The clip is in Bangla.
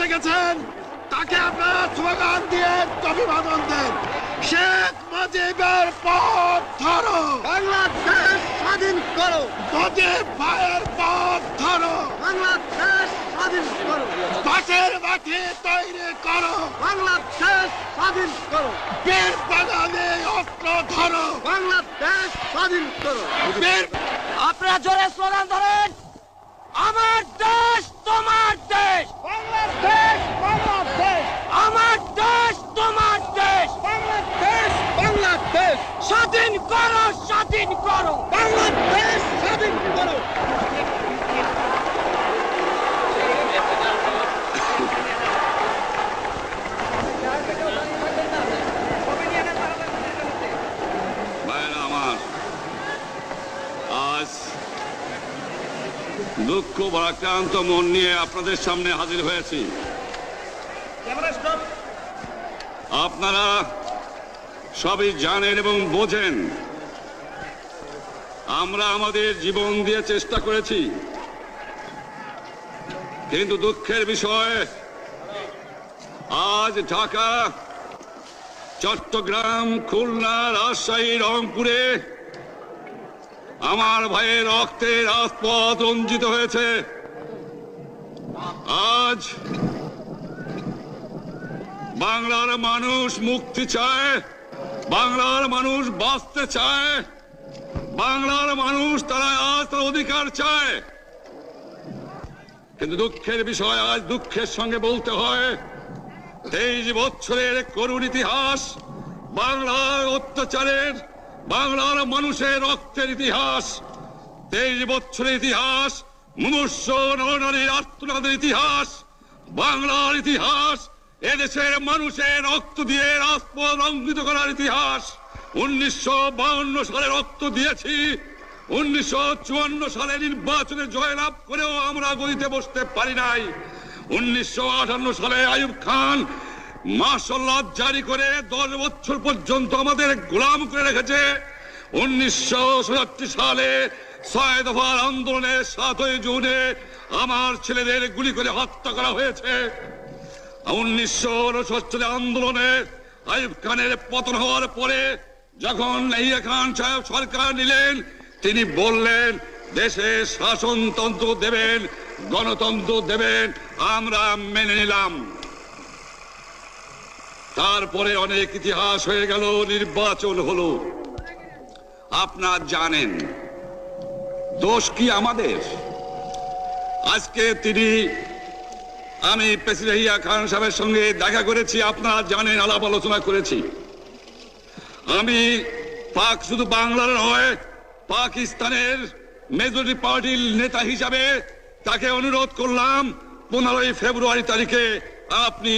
বেঁচে গেছেন তাকে আপনারা স্লোগান দিয়ে অভিবাদন দেন। শেখ মুজিবের পথ ধরো। বাংলাদেশ স্বাধীন করো। মুজিব ভাইয়ের পথ ধরো। বাংলাদেশ স্বাধীন করো। বাসের মাঠে তৈরি করো। বাংলাদেশ স্বাধীন করো। বীর বাঙালি অস্ত্র ধরো। বাংলাদেশ স্বাধীন করো। বীর আপনারা জোরে স্লোগান ধরেন আমার দেশ তোমার দেশ বাংলাদেশ বাংলাদেশ আমার দেশ তোমার দেশ বাংলাদেশ বাংলাদেশ স্বাধীন করো স্বাধীন করো। বাংলাদেশ স্বাধীন করো। আমার আজ দুঃখ ভারাক্রান্ত মন নিয়ে আপনাদের সামনে হাজির হয়েছি। আপনারা সবই জানেন এবং বোঝেন। আমরা আমাদের জীবন দিয়ে চেষ্টা করেছি। কিন্তু দুঃখের বিষয়, আজ ঢাকা, চট্টগ্রাম, খুলনা, রাজশাহী, রংপুরে আমার ভাইয়ের রক্তে রাজপথ রঞ্জিত হয়েছে। আজ বাংলার মানুষ মুক্তি চায়। বাংলার মানুষ বাঁচতে চায়। বাংলার মানুষ তারা আজ তার অধিকার চায়। কিন্তু দুঃখের বিষয় আজ দুঃখের সঙ্গে বলতে হয়, তেইশ বছরের করুণ ইতিহাস, বাংলার অত্যাচারের, বাংলার মানুষের রক্তের ইতিহাস, তেইশ বছরের ইতিহাস মুমূর্ষ নরনারীর আত্মনাদের ইতিহাস, বাংলার ইতিহাস এদেশের মানুষের রক্ত দিয়ে রাজপথ অঙ্কিত করার ইতিহাস উনিশশো সালে রক্ত দিয়েছি। উনিশশো চুয়ান্ন সালে নির্বাচনে জয়লাভ করেও আমরা গদিতে বসতে পারি নাই। উনিশশো আটান্ন সালে আইয়ুব খান মার্শাল্লাহ জারি করে দশ বছর পর্যন্ত আমাদের গোলাম করে রেখেছে। উনিশশো সাতষট্টি সালে ছয় দফার সাতই জুনে আমার ছেলেদের গুলি করে হত্যা করা হয়েছে। উনিশশো সালে আন্দোলনে আইব খানের পতন হওয়ার পরে যখন ইয়া খান সাহেব সরকার নিলেন, তিনি বললেন, দেশে শাসনতন্ত্র দেবেন, গণতন্ত্র দেবেন, আমরা মেনে নিলাম। তারপরে অনেক ইতিহাস হয়ে গেল, নির্বাচন হলো। আপনার জানেন, দোষ কি আমাদের? আজকে তিনি আমি প্রেসিডেন্ট খান সাহেবের সঙ্গে দেখা করেছি, আপনারা জানেন, আলাপ আলোচনা করেছি। আমি পাক শুধু বাংলার নয়, পাকিস্তানের মেজরিটি পার্টির নেতা হিসাবে তাকে অনুরোধ করলাম, পনেরোই ফেব্রুয়ারি তারিখে আপনি